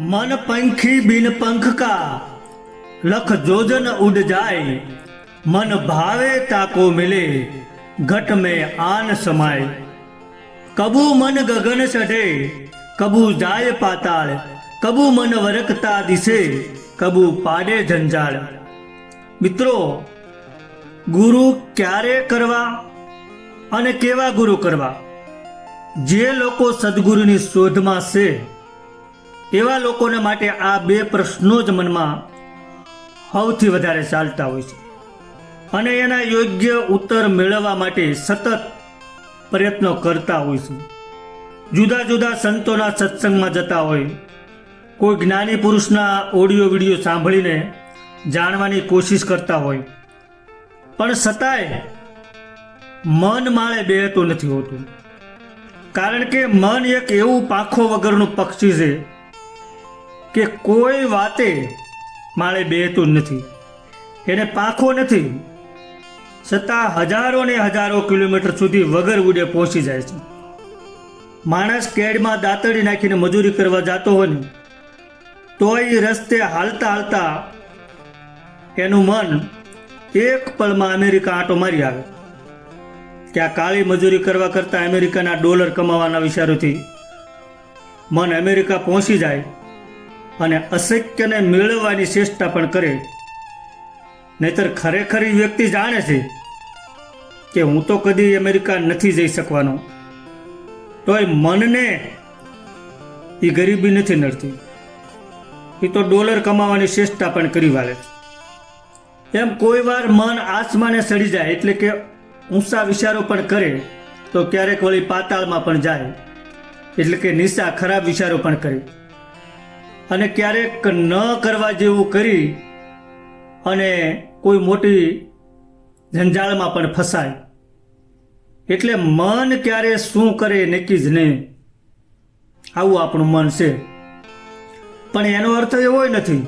મન પંખી બિન પંખ કા લખ જોજન ઉડ જાય. મન ભાવે તાકો મિલે, ઘટ में આન સમાય. કબુ મન ગગન ચઢે કબુ જાય પાતાળ. કબુ મન વરકતા દિશે, કબુ પાડે જંજાળ. મિત્રો, ગુરુ ક્યારે કરવા અને કેવા ગુરુ કરવા? જે લોકો સદગુરુની શોધમાં છે એવા લોકોને માટે આ બે પ્રશ્નો જ મનમાં સૌથી વધારે ચાલતા હોય છે. અને એના યોગ્ય ઉત્તર મેળવવા માટે સતત પ્રયત્નો કરતા હોય છે. જુદા જુદા સંતોના સત્સંગમાં જતા હોય. કોઈ જ્ઞાની પુરુષના ઓડિયો વીડિયો સાંભળીને જાણવાની કોશિશ કરતા હોય. પણ છતાંય મન માળે બેહતું નથી હોતું. કારણ કે મન એક એવું પાંખો વગરનું પક્ષી છે કે કોઈ વાતે માળે બેહતું નથી. એને પાંખો નથી. છતાં હજારો ને હજારો કિલોમીટર સુધી વગર ઉડે પહોંચી જાય છે. માણસ કેડમાં દાંતડી નાખીને મજૂરી કરવા જતો હોય ને, તોય રસ્તે હાલતા હાલતા એનું મન એક પળમાં અમેરિકા આંટો મારી આવે. ત્યાં કાળી મજૂરી કરવા કરતાં અમેરિકાના ડોલર કમાવાના વિચારોથી મન અમેરિકા પહોંચી જાય. અને અશક્યને મેળવવાની ચેષ્ટા પણ કરે. નહીતર ખરેખર એ વ્યક્તિ જાણે છે કે હું તો કદી અમેરિકા નથી જઈ શકવાનો. તોય મનને એ ગરીબી નથી નડતી. એ તો ડોલર કમાવાની ચેષ્ટા પણ કરી વાલે છે. એમ કોઈ વાર મન આસમાને સડી જાય એટલે કે ઊંચા વિચારો પણ કરે, તો ક્યારેક વળી પાતાળમાં પણ જાય. એટલે કે નિશા ખરાબ વિચારો પણ કરે. અને ક્યારેક ન કરવા જેવું કરી અને કોઈ મોટી જંજાળમાં પણ ફસાય. એટલે મન ક્યારે શું કરે નક્કી જ નહીં. આવું આપણું મન છે. પણ એનો અર્થ એવો નથી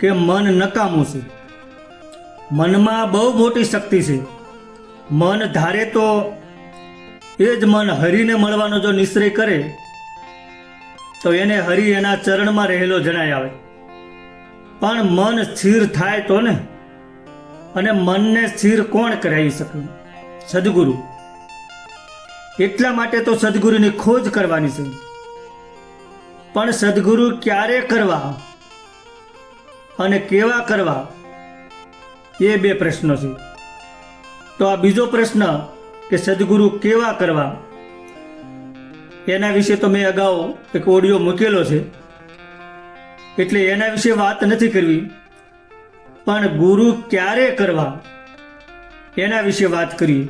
કે મન નકામું છે. મનમાં બહુ મોટી શક્તિ છે. મન ધારે તો એ જ મન હરીને મળવાનો જો નિશ્ચય કરે તો એને હરિ એના ચરણમાં રહેલો જણાય આવે. પણ મન સ્થિર થાય તો ને? અને મનને સ્થિર કોણ કરાવી શકે? સદગુરુ. એટલા માટે તો સદગુરુની ખોજ કરવાની છે. પણ સદગુરુ ક્યારે કરવા? અને કેવા કરવા? એ બે પ્રશ્નો છે. તો આ બીજો પ્રશ્ન કે સદગુરુ કેવા કરવા? એના વિશે તો મેં અગાઉ એક ઓડિયો મૂકેલો છે. એટલે એના વિશે વાત નથી કરવી. પણ ગુરુ ક્યારે કરવા? એના વિશે વાત કરીએ.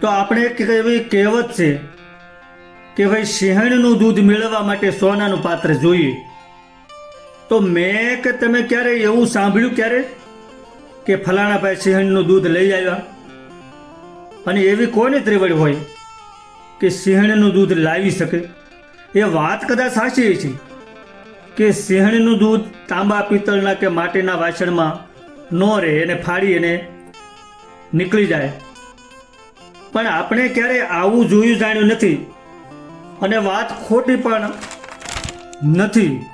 તો આપણે એવી કહેવત છે કે ભાઈ, સિંહણનું દૂધ મેળવવા માટે સોનાનું પાત્ર જોઈએ. તો મેં કે તમે ક્યારે એવું સાંભળ્યું ક્યારે? કે ફલાણાભાઈ સિંહણનું દૂધ લઈ આવ્યા? અને એવી કોની ત્રિવડ હોય? કે સિંહણનું દૂધ લાવી શકે? એ વાત કદાચ સાચી છે. કે સિંહણનું દૂધ તાંબા પિત્તળના કે માટીના વાસણમાં ન રહે એને ફાડી એને નીકળી જાય. પણ આપણે ક્યારે આવું જોયું જાણ્યું નથી. અને વાત ખોટી પણ નથી.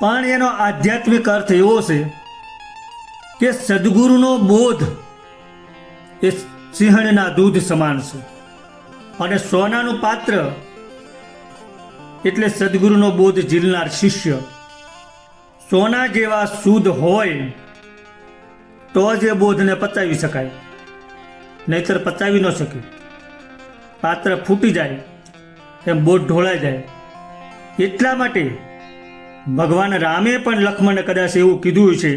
પણ એનો આધ્યાત્મિક અર્થ એવો છે કે સદગુરુનો બોધ એ સિંહણના દૂધ સમાન છે. અને સોનાનું પાત્ર એટલે સદગુરુનો બોધ ઝીલનાર શિષ્ય. સોના જેવા શુદ્ધ હોય તો જ એ બોધને પચાવી શકાય. નહીતર પચાવી ન શકે. પાત્ર ફૂટી જાય, એમ બોધ ઢોળાઈ જાય. એટલા માટે ભગવાન રામે પણ લક્ષ્મણને કદાચ એવું કીધું છે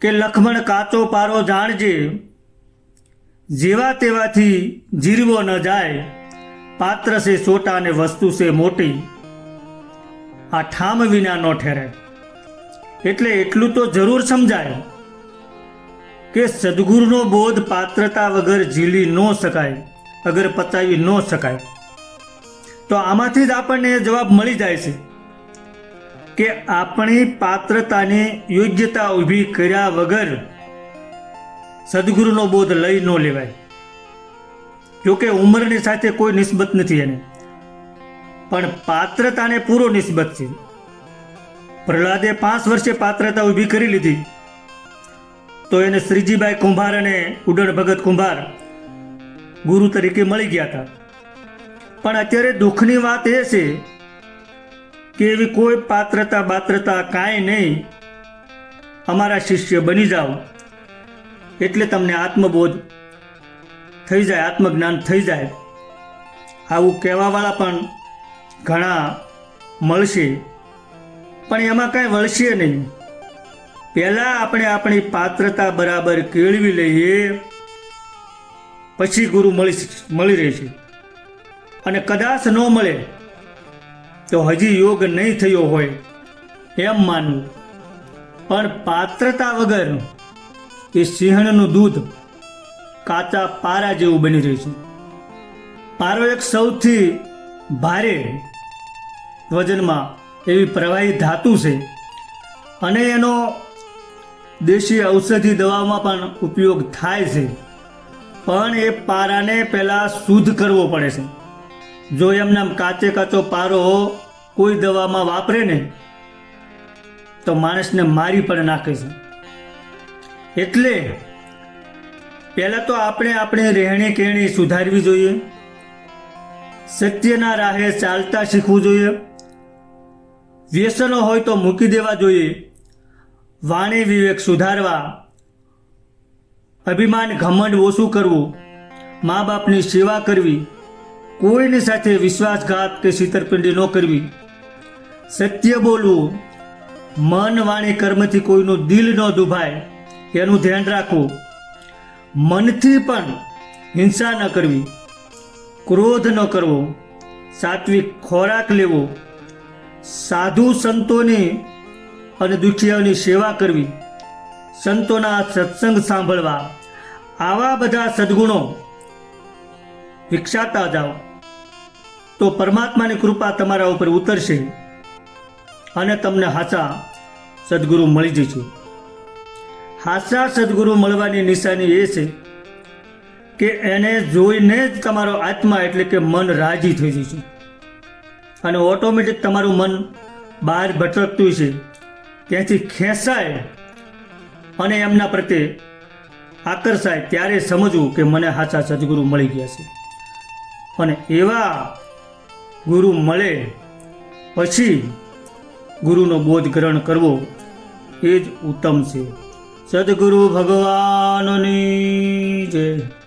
કે લક્ષ્મણ કાચો પારો જાણજે જેવા તેવાથી જીરવો ન જાય, પાત્ર છે છોટા અને વસ્તુ છે મોટી, આ ઠામ વિના ન ઠેરે. એટલે એટલું તો જરૂર સમજાય કે સદગુરુનો બોધ પાત્રતા વગર ઝીલી ન શકાય, અગર પચાવી ન શકાય. તો આમાંથી જ આપણને જવાબ મળી જાય છે કે આપણી પાત્રતાને યોગ્યતા ઊભી કર્યા વગર સદગુરુનો બોધ લઈ ન લેવાય. જોકે ઉંમરની સાથે કોઈ નિસ્બત નથી એને. પણ પાત્રતાને પૂરો નિસ્બત છે. પ્રહલાદે પાંચ વર્ષે પાત્રતા ઊભી કરી લીધી. તો એને શ્રીજીભાઈ કુંભાર અને ઉડણ ભગત કુંભાર ગુરુ તરીકે મળી ગયા હતા. પણ અત્યારે દુઃખની વાત એ છે કે એવી કોઈ પાત્રતા બાત્રતા કાંઈ નહીં. અમારા શિષ્ય બની જાઓ. એટલે તમને આત્મબોધ થઈ જાય, આત્મજ્ઞાન થઈ જાય. આવું કહેવાવાળા પણ ઘણા મળશે. પણ એમાં કાંઈ વળશે નહીં. પહેલાં આપણે આપણી પાત્રતા બરાબર કેળવી લઈએ, પછી ગુરુ મળી મળી રહેશે અને કદાચ ન મળે, તો હજી યોગ નહીં થયો હોય, એમ માનવું. પણ પાત્રતા વગર એ સિંહણનું દૂધ કાચા પારા જેવું બની રહ્યું છે. પારો એક સૌથી ભારે વજનમાં એવી પ્રવાહી ધાતુ છે અને એનો દેશી ઔષધિ દવામાં પણ ઉપયોગ થાય છે. પણ એ પારાને પહેલાં શુદ્ધ કરવો પડે છે. જો એમને કાચે કાચો પારો કોઈ દવામાં વાપરે ને, તો માણસને મારી પણ નાખે છે. એટલે પહેલાં તો આપણે આપણે રહેણી કહેણી સુધારવી જોઈએ. સત્યના રાહે ચાલતા શીખવું જોઈએ. વ્યસનો હોય તો મૂકી દેવા જોઈએ. વાણી વિવેક સુધારવા. અભિમાન ઘમંડ ઓછું કરવું. મા બાપની સેવા કરવી. કોઈની સાથે વિશ્વાસઘાત કે છેતરપિંડી ન કરવી. સત્ય બોલવું. મન વાણી કર્મથી કોઈનું દિલ ન દુભાય. એનું ધ્યાન રાખવું. મનથી પણ હિંસા ન કરવી. ક્રોધ ન કરવો. સાત્વિક ખોરાક લેવો. સાધુ સંતોની અને દુખિયાઓની સેવા કરવી. સંતોના સત્સંગ સાંભળવા. આવા બધા સદ્ગુણો વિકસાતા જાઓ. તો પરમાત્માની કૃપા તમારા ઉપર ઉતરશે અને તમને હાચા સદગુરુ મળી જશે. હાચા સદગુરુ મળવાની નિશાની એ છે કે એને જોઈને જ તમારો આત્મા એટલે કે મન રાજી થઈ જશે. અને ઓટોમેટિક તમારું મન બહાર ભટકતું છે. ત્યાંથી ખેંચાય અને એમના પ્રત્યે આકર્ષાય ત્યારે સમજવું કે મને સાચા સદગુરુ મળી ગયા છે. અને એવા ગુરુ મળે પછી ગુરુનો બોધ ગ્રહણ કરવો એ જ ઉત્તમ છે. સદગુરુ ભગવાનની જય.